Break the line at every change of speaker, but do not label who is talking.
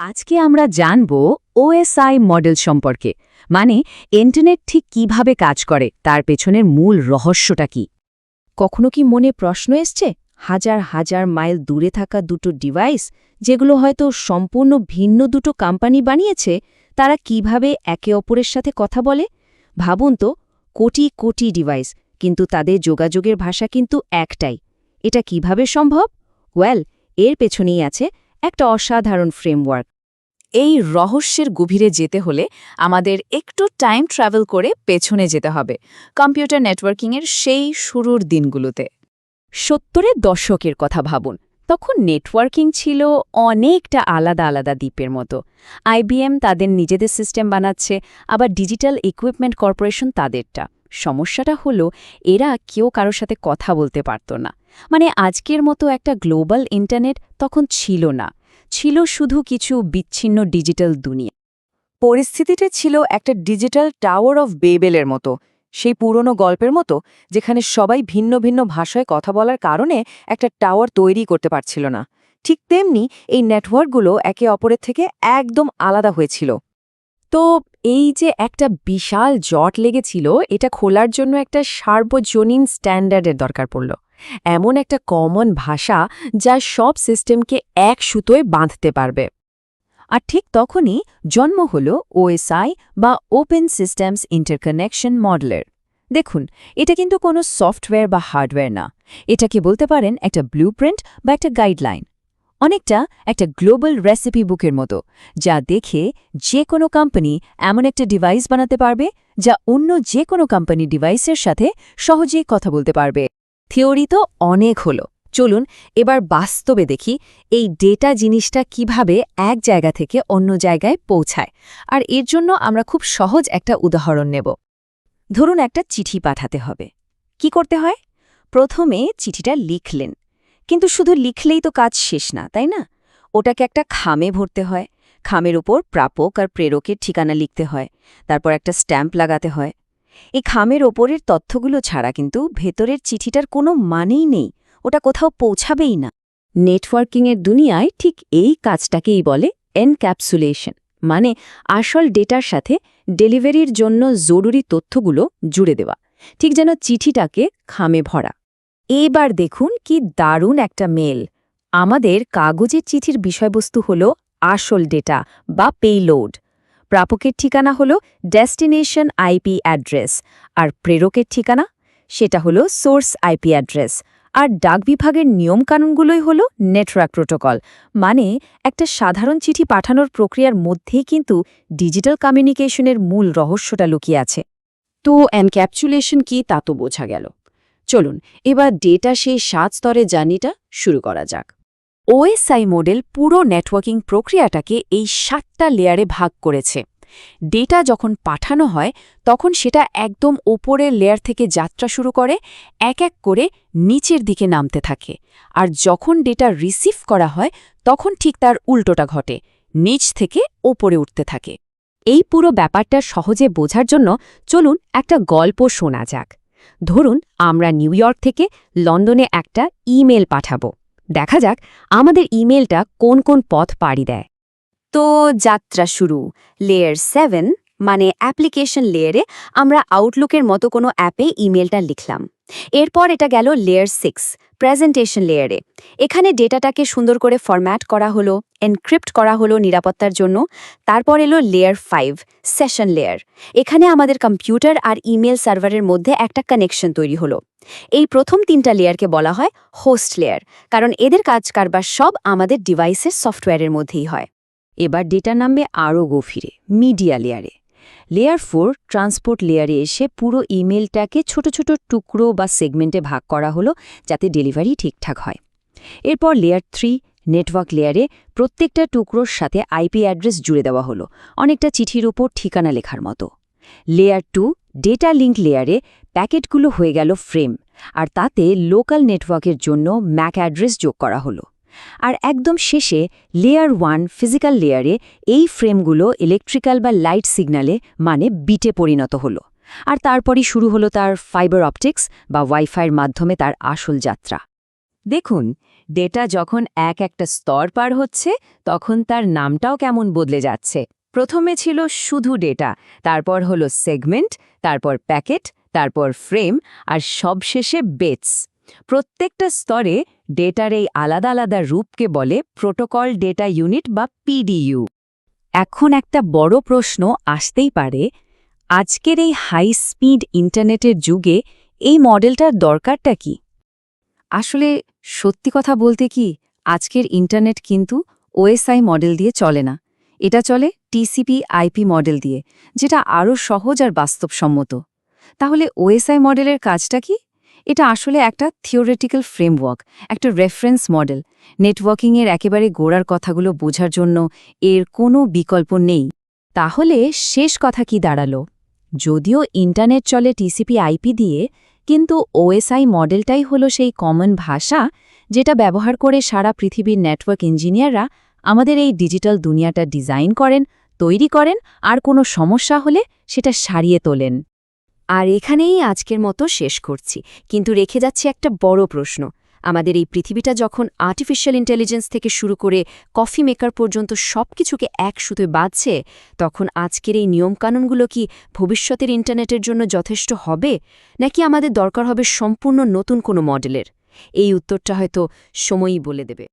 আজকে আমরা জানব ওএসআই মডেল সম্পর্কে মানে ইন্টারনেট ঠিক কীভাবে কাজ করে, তার পেছনের মূল রহস্যটা কি?
কখনো কি মনে প্রশ্ন এসছে? হাজার হাজার মাইল দূরে থাকা দুটো ডিভাইস যেগুলো হয়তো সম্পূর্ণ ভিন্ন দুটো কোম্পানি বানিয়েছে, তারা কীভাবে একে অপরের সাথে কথা বলে? ভাবুন তো, কোটি কোটি ডিভাইস কিন্তু তাদের যোগাযোগের ভাষা কিন্তু একটাই। এটা কীভাবে সম্ভব? ওয়েল এর পেছনেই আছে একটা অসাধারণ ফ্রেমওয়ার্ক
এই রহস্যের গভীরে যেতে হলে আমাদের একটু টাইম ট্রাভেল করে পেছনে যেতে হবে কম্পিউটার নেটওয়ার্কিংয়ের সেই শুরুর দিনগুলোতে। সত্তরের দশকের কথা ভাবুন, তখন নেটওয়ার্কিং ছিল অনেকটা আলাদা আলাদা দ্বীপের মতো। আইবিএম তাদের নিজেদের সিস্টেম বানাচ্ছে, আবার ডিজিটাল ইকুইপমেন্ট কর্পোরেশন তাদেরটা। সমস্যাটা হলো, এরা কেউ কারোর সাথে কথা বলতে পারত না। মানে আজকের মতো একটা গ্লোবাল ইন্টারনেট তখন ছিল না। ছিল শুধু কিছু বিচ্ছিন্ন ডিজিটাল দুনিয়া।
পরিস্থিতিটা ছিল একটা ডিজিটাল টাওয়ার অফ বেবেলের মতো, সেই পুরনো গল্পের মতো, যেখানে সবাই ভিন্ন ভিন্ন ভাষায় কথা বলার কারণে একটা টাওয়ার তৈরি করতে পারছিল না। ঠিক তেমনি এই নেটওয়ার্কগুলো একে অপরের থেকে একদম আলাদা হয়েছিল।
তো এই যে একটা বিশাল জট লেগেছিল, এটা খোলার জন্য একটা সার্বজনীন স্ট্যান্ডার্ডের দরকার পড়ল। এমন একটা কমন ভাষা যা সব সিস্টেমকে এক সুতোয় বাঁধতে পারবে। আর ঠিক তখনই জন্ম হল ওএসআই বা ওপেন সিস্টেমস ইন্টারকানেকশন মডেলের দেখুন, এটা কিন্তু কোনো সফটওয়্যার বা হার্ডওয়্যার না। এটাকে বলতে পারেন একটা ব্লুপ্রিন্ট বা একটা গাইডলাইন অনেকটা একটা গ্লোবাল রেসিপি বুকের মতো, যা দেখে যে কোনো কোম্পানি এমন একটা ডিভাইস বানাতে পারবে, যা অন্য যে কোনো কোম্পানি ডিভাইসের সাথে সহজেই কথা বলতে পারবে। থিওরি তো অনেক হলো। চলুন এবার বাস্তবে দেখি এই ডেটা জিনিসটা কীভাবে এক জায়গা থেকে অন্য জায়গায় পৌঁছায়। আর এর জন্য আমরা খুব সহজ একটা উদাহরণ নেব। ধরুন একটা চিঠি পাঠাতে হবে। কি করতে হয়? প্রথমে চিঠিটা লিখলেন। কিন্তু শুধু লিখলেই তো কাজ শেষ না, তাই না? ওটাকে একটা খামে ভরতে হয়। খামের উপর প্রাপক আর প্রেরকের ঠিকানা লিখতে হয়। তারপর একটা স্ট্যাম্প লাগাতে হয়। এই খামের ওপরের তথ্যগুলো ছাড়া কিন্তু ভেতরের চিঠিটার কোনো মানেই নেই, ওটা কোথাও পৌঁছাবেই না। নেটওয়ার্কিংয়ের দুনিয়ায় ঠিক এই কাজটাকেই বলে এনক্যাপসুলেশন মানে আসল ডেটার সাথে ডেলিভারির জন্য জরুরি তথ্যগুলো জুড়ে দেওয়া, ঠিক যেন চিঠিটাকে খামে ভরা। এবার দেখুন কি দারুণ একটা মেল। আমাদের কাগজের চিঠির বিষয়বস্তু হল আসল ডেটা বা পেইলোড। প্রাপকের ঠিকানা হল ডেস্টিনেশন আইপি অ্যাড্রেস। আর প্রেরকের ঠিকানা? সেটা হলো সোর্স আইপি অ্যাড্রেস। আর ডাক বিভাগের নিয়মকানুনগুলোই হল নেটওয়ার্ক প্রোটোকল। মানে একটা সাধারণ চিঠি পাঠানোর প্রক্রিয়ার মধ্যেই কিন্তু ডিজিটাল কমিউনিকেশনের মূল রহস্যটা লুকিয়ে আছে। তো এনক্যাপচুলেশন কি তা তো বোঝা গেল। চলুন, এবার ডেটা সেই সাত স্তরের জার্নিটা শুরু করা যাক। ওএসআই মডেল পুরো নেটওয়ার্কিং প্রক্রিয়াটাকে এই সাতটা লেয়ারে ভাগ করেছে। ডেটা যখন পাঠানো হয়, তখন সেটা একদম ওপরের লেয়ার থেকে যাত্রা শুরু করে, এক এক করে নিচের দিকে নামতে থাকে। আর যখন ডেটা রিসিভ করা হয়, তখন ঠিক তার উল্টোটা ঘটে, নিচ থেকে ওপরে উঠতে থাকে। এই পুরো ব্যাপারটা সহজে বোঝার জন্য চলুন একটা গল্প শোনা যাক। ধরুন, আমরা নিউ ইয়র্ক থেকে লন্ডনে একটা ইমেল পাঠাবো। দেখা যাক আমাদের ইমেলটা কোন কোন পথ পাড়ি দেয়। তো যাত্রা শুরু। লেয়ার সেভেন মানে অ্যাপ্লিকেশন লেয়ারে আমরা আউটলুকের মতো কোনো অ্যাপে ইমেলটা লিখলাম। এরপর এটা গেল লেয়ার সিক্স প্রেজেন্টেশন লেয়ারে এখানে ডেটাটাকে সুন্দর করে ফরম্যাট করা হলো এনক্রিপ্ট করা হলো নিরাপত্তার জন্য। তারপর এলো লেয়ার ফাইভ সেশন লেয়ার এখানে আমাদের কম্পিউটার আর ইমেল সার্ভারের মধ্যে একটা কানেকশন তৈরি হলো। এই প্রথম তিনটা লেয়ারকে বলা হয় হোস্ট লেয়ার কারণ এদের কাজ কারবার সব আমাদের ডিভাইসের সফটওয়্যারের মধ্যেই হয়। এবার ডেটা নামবে আরও গভীরে মিডিয়া লেয়ারে লেয়ার ফোর ট্রান্সপোর্ট লেয়ারে এসে পুরো ইমেলটাকে ছোট ছোট টুকরো বা সেগমেন্টে ভাগ করা হলো যাতে ডেলিভারি ঠিকঠাক হয়। এরপর লেয়ার থ্রি নেটওয়ার্ক লেয়ারে প্রত্যেকটা টুকরোর সাথে আইপি অ্যাড্রেস জুড়ে দেওয়া হলো, অনেকটা চিঠির ওপর ঠিকানা লেখার মতো। লেয়ার টু ডেটা লিঙ্ক লেয়ারে প্যাকেটগুলো হয়ে গেল ফ্রেম আর তাতে লোকাল নেটওয়ার্কের জন্য ম্যাক অ্যাড্রেস যোগ করা হলো। আর একদম শেষে লেয়ার ওয়ান ফিজিক্যাল লেয়ারে এই ফ্রেমগুলো ইলেকট্রিক্যাল বা লাইট সিগন্যালে মানে বিটে পরিণত হলো। আর তারপরই শুরু হলো তার ফাইবার অপটিক্স বা ওয়াইফাইয়ের মাধ্যমে তার আসল যাত্রা। দেখুন
ডেটা যখন এক একটা স্তর পার হচ্ছে, তখন তার নামটাও কেমন বদলে যাচ্ছে। প্রথমে ছিল শুধু ডেটা তারপর হলো সেগমেন্ট তারপর প্যাকেট তারপর ফ্রেম আর সবশেষে বেটস প্রত্যেকটা স্তরে ডেটার এই আলাদা আলাদা রূপকে বলে প্রোটোকল ডেটা ইউনিট বা পিডিইউ। এখন একটা বড় প্রশ্ন আসতেই পারে, আজকের এই হাই স্পিড ইন্টারনেটের যুগে এই মডেলটার দরকারটা কি? আসলে সত্যি কথা বলতে কি, আজকের ইন্টারনেট কিন্তু ওএসআই মডেল দিয়ে চলে না। এটা চলে টিসিপি আইপি মডেল দিয়ে, যেটা আরও সহজ আর বাস্তবসম্মত। তাহলে ওএসআই মডেলের কাজটা কি? এটা আসলে একটা থিওরেটিক্যাল ফ্রেমওয়ার্ক একটা রেফারেন্স মডেল নেটওয়ার্কিংয়ের একেবারে গোড়ার কথাগুলো বোঝার জন্য এর কোনো বিকল্প নেই। তাহলে শেষ কথা কি দাঁড়াল? যদিও ইন্টারনেট চলে টিসিপি আইপি দিয়ে, কিন্তু ওএসআই মডেলটাই হলো সেই কমন ভাষা যেটা ব্যবহার করে সারা পৃথিবীর নেটওয়ার্ক ইঞ্জিনিয়াররা আমাদের এই ডিজিটাল দুনিয়াটা ডিজাইন করেন, তৈরি করেন, আর কোনো সমস্যা হলে সেটা সারিয়ে তোলেন। আর এখানেই আজকের মতো শেষ করছি। কিন্তু রেখে যাচ্ছে একটা বড় প্রশ্ন। আমাদের এই পৃথিবীটা যখন আর্টিফিশিয়াল ইন্টেলিজেন্স থেকে শুরু করে কফি মেকার পর্যন্ত সব কিছুকে এক সুতোয় বাঁধছে, তখন আজকের এই নিয়মকানুনগুলো কি ভবিষ্যতের ইন্টারনেটের জন্য যথেষ্ট হবে? নাকি আমাদের দরকার হবে সম্পূর্ণ নতুন কোনো মডেলের? এই উত্তরটা হয়তো সময়ই বলে দেবে।